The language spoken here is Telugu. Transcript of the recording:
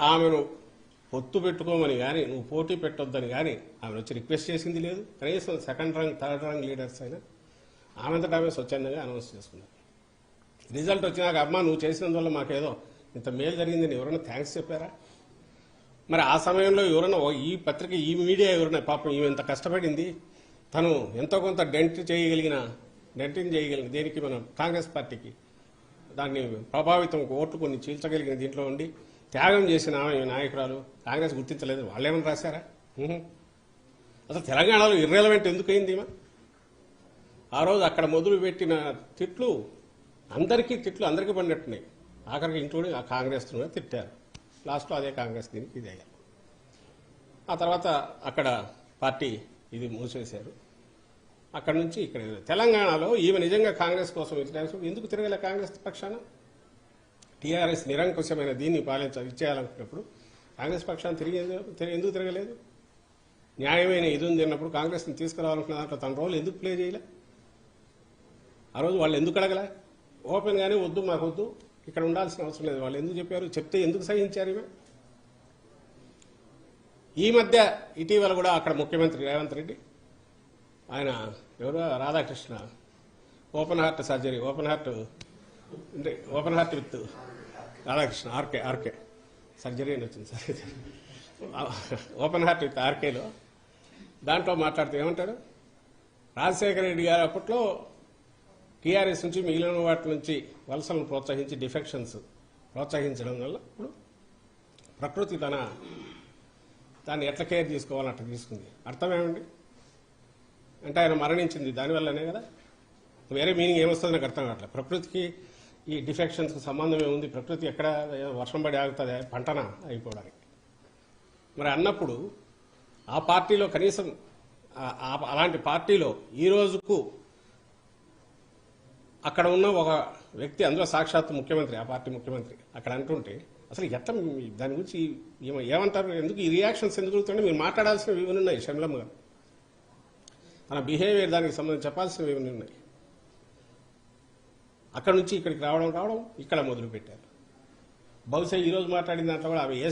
ఆమెను పొత్తు పెట్టుకోమని కానీ నువ్వు పోటీ పెట్టొద్దని కానీ ఆమె వచ్చి రిక్వెస్ట్ చేసింది లేదు. కనీసం second rank third rank leaders అయినా ఆమెంతటా ఆమె స్వచ్ఛందంగా అనౌన్స్ చేసుకున్నారు. రిజల్ట్ వచ్చినాక అమ్మ నువ్వు చేసినందువల్ల మాకేదో ఇంత మేలు జరిగిందని ఎవరైనా థ్యాంక్స్ చెప్పారా? మరి ఆ సమయంలో ఎవరైనా ఓ- ఈ పత్రిక ఈ మీడియా ఎవరైనా పాపం ఈమె ఎంత కష్టపడింది తను ఎంతో కొంత డెంట్ చేయగలిగిన డెంటింగ్ చేయగలిగిన దేనికి మనం కాంగ్రెస్ పార్టీకి దాన్ని ప్రభావితం ఓట్లు కొన్ని చీల్చగలిగిన దీంట్లో ఉండి త్యాగం చేసిన ఆమె నాయకురాలు కాంగ్రెస్ గుర్తించలేదు. వాళ్ళేమని రాశారా? అసలు తెలంగాణలో ఇర్రెలవెంట్ ఎందుకు అయింది ఆ రోజు అక్కడ మొదలు పెట్టిన తిట్లు అందరికీ తిట్లు అందరికీ పడినట్టున్నాయి. ఆఖరికి ఇంక్లూడింగ్ ఆ కాంగ్రెస్ తిట్టారు. లాస్ట్లో అదే కాంగ్రెస్ దీనికి ఇది అయ్యారు. ఆ తర్వాత అక్కడ పార్టీ ఇది మూసేశారు అక్కడ నుంచి ఇక్కడ తెలంగాణలో ఈమె నిజంగా కాంగ్రెస్ కోసం ఇచ్చినప్పుడు ఎందుకు తిరగలే కాంగ్రెస్ పక్షాన? టీఆర్ఎస్ నిరంకుశమైన దీన్ని పాలించ ఇచ్చేయాలనుకున్నప్పుడు కాంగ్రెస్ పక్షాన్ని తిరిగి ఎందుకు- తిరగలేదు? న్యాయమైన ఇది ఉంది అన్నప్పుడు కాంగ్రెస్ని తీసుకురావాలనుకున్న దాంట్లో తన రోజులు ఎందుకు ప్లే చేయలే? ఆ రోజు వాళ్ళు ఎందుకు అడగలే? ఓపెన్గానే వద్దు మాకు వద్దు ఇక్కడ ఉండాల్సిన అవసరం లేదు. వాళ్ళు ఎందుకు చెప్పారు? చెప్తే ఎందుకు సహించారు ఇవి ఈ మధ్య ఇటీవల కూడా అక్కడ ముఖ్యమంత్రి రేవంత్ రెడ్డి ఆయన ఎవరో? Radhakrishna. Open heart surgery open heart అంటే open heart with Radhakrishna RK RK. Surgery అని వచ్చింది సార్. ఓపెన్ హార్ట్ విత్ ఆర్కేలో. దాంట్లో మాట్లాడుతూ ఏమంటారు? రాజశేఖర రెడ్డి గారు అప్పట్లో టీఆర్ఎస్ నుంచి మిగిలిన వాటి నుంచి వలసలను ప్రోత్సహించి డిఫెక్షన్స్ ప్రోత్సహించడం వల్ల ఇప్పుడు ప్రకృతి తన దాన్ని ఎట్లా కేర్ తీసుకోవాలని అట్లా తీసుకుంది. అర్థం ఏమండి? అంటే ఆయన మరణించింది. దానివల్లనే కదా? వేరే మీనింగ్ ఏమొస్తుంది నాకు అర్థం కావట్లేదు. ప్రకృతికి ఈ డిఫెక్షన్స్ సంబంధం ఏముంది? ప్రకృతి ఎక్కడ వర్షం పడి ఆగుతుంది? పంటన? అయిపోవడానికి. మరి అన్నప్పుడు ఆ పార్టీలో కనీసం ఆ- అలాంటి పార్టీలో ఈ రోజుకు అక్కడ ఉన్న ఒక వ్యక్తి అందులో సాక్షాత్ ముఖ్యమంత్రి ఆ పార్టీ ముఖ్యమంత్రి అక్కడ అంటుంటే అసలు ఎట్లా మీ- దాని గురించి ఏమంటారు? ఎందుకు ఈ రియాక్షన్స్ ఎందుకు మీరు మాట్లాడాల్సిన ఇవన్నీ ఉన్నాయి. షమ్లమ్మ గారు. తన బిహేవియర్ దానికి సంబంధించి చెప్పాల్సినవి ఇవన్నీ ఉన్నాయి? అక్కడ నుంచి ఇక్కడికి రావడం రావడం ఇక్కడ మొదలు పెట్టారు బహుశా ఈ రోజు మాట్లాడిన దాంట్లో కూడా అవి